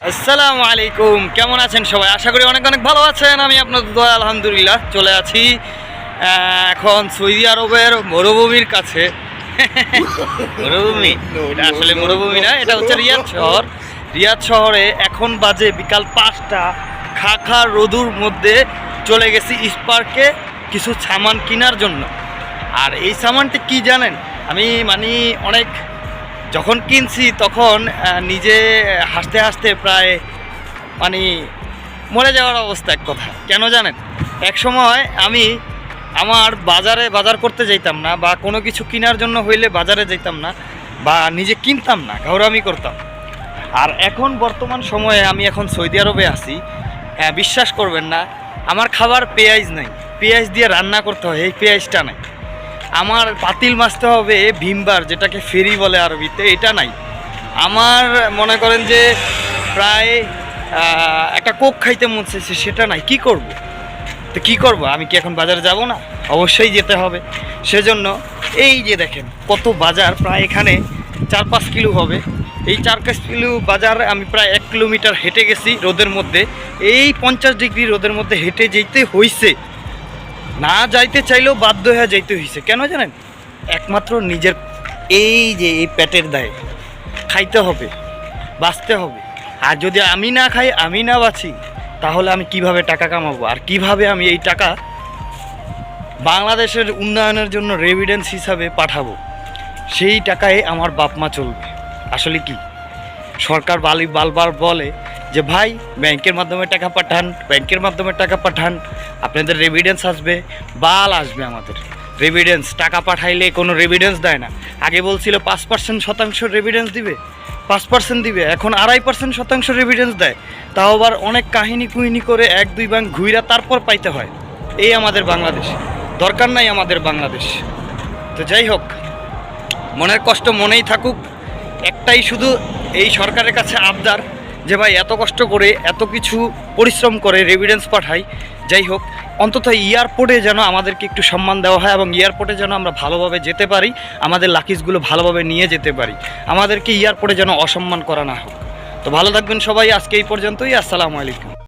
আসসালামু আলাইকুম। কেমন আছেন সবাই? আশা করি অনেক অনেক ভালো আছেন। আমি আপনাদের দোয়া আলহামদুলিল্লাহ চলে আছি এখন সৌদি আরবের মরুভূমির কাছে। মরুভূমি? এটা আসলে মরুভূমি না এটা হচ্ছে রিয়াদ শহর। রিয়াদ শহরে এখন বাজে বিকাল পাঁচটা। খা খা রোদুর মধ্যে চলে গেছি স্পার্কে কিছু সামান কেনার জন্য। আর এই সামানটি কি জানেন? আমি মানে অনেক যখন কিনছি তখন নিজে হাসতে হাসতে প্রায় মানে মরে যাওয়ার অবস্থা এক কথা কেন জানেন? এক সময় আমি আমার বাজারে বাজার করতে যাইতাম না বা কোনো কিছু কেনার জন্য হইলে বাজারে যাইতাম না বা নিজে কিনতাম না, ঘাউরামি করতাম। আর এখন বর্তমান সময়ে আমি এখন সৌদি আরবে আছি। হ্যাঁ বিশ্বাস করবেন না, আমার খাবার পেঁয়াজ নাই। পেঁয়াজ দিয়ে রান্না করতে হয়, এই পেঁয়াজটা নাই। আমার পাতিল মাছতে হবে ভীমবার, যেটাকে ফেরি বলে আরবিতে, এটা নাই। আমার মনে করেন যে প্রায় একটা কোক খাইতে মন চাইছে, সেটা নাই। কি করব? তো কি করব? আমি কি এখন বাজারে যাব না? অবশ্যই যেতে হবে। সেজন্য এই যে দেখেন, কত বাজার, প্রায় এখানে চার পাঁচ কিলো হবে। এই চার পাঁচ কিলো বাজার আমি প্রায় এক কিলোমিটার হেঁটে গেছি রোদের মধ্যে। এই পঞ্চাশ ডিগ্রি রোদের মধ্যে হেঁটে যেতে হইছে। না যাইতে চাইলেও বাধ্য হয়ে যাইতে হয়েছে কেন জানেন? একমাত্র নিজের এই যে এই পেটের দায়ে, খাইতে হবে, বাঁচতে হবে। আর যদি আমি না খাই, আমি না বাঁচি, তাহলে আমি কীভাবে টাকা কামাবো? আর কীভাবে আমি এই টাকা বাংলাদেশের উন্নয়নের জন্য রেভিডেন্স হিসাবে পাঠাবো? সেই টাকায় আমার বাপ মা চলবে। আসলে কি? সরকার বালি বালবার বলে যে, ভাই, ব্যাংকের মাধ্যমে টাকা পাঠান, ব্যাংকের মাধ্যমে টাকা পাঠান। আপনাদের রেভিডেন্স আসবে, বাল আসবে আমাদের। রেভিডেন্স টাকা পাঠাইলে কোনো রেভিডেন্স দেয় না। আগে বলছিল পাঁচ পার্সেন্ট শতাংশ রেভিডেন্স দিবে, পাঁচ পার্সেন্ট দিবে, এখন আড়াই পার্সেন্ট শতাংশ রেভিডেন্স দেয়। তাও আবার অনেক কাহিনী কুহিনী করে এক, দুই ব্যাংক ঘুইরা তারপর পাইতে হয়। এই আমাদের বাংলাদেশ। দরকার নাই আমাদের বাংলাদেশ। তো যাই হোক, মনের কষ্ট মনেই থাকুক। একটাই শুধু এই সরকারের কাছে আবদার যে ভাই এত কষ্ট করে এত কিছু পরিশ্রম করে রেভিডেন্স পাঠাই। যাই হোক, অন্তত এয়ারপোর্টে যেন আমাদেরকে একটু সম্মান দেওয়া হয় এবং এয়ারপোর্টে যেন আমরা ভালোভাবে যেতে পারি, আমাদের লাকিজগুলো ভালোভাবে নিয়ে যেতে পারি। আমাদেরকে এয়ারপোর্টে যেন অসম্মান করা না হোক। তো ভালো থাকবেন সবাই, আজকে এই পর্যন্তই, আসসালামু আলাইকুম।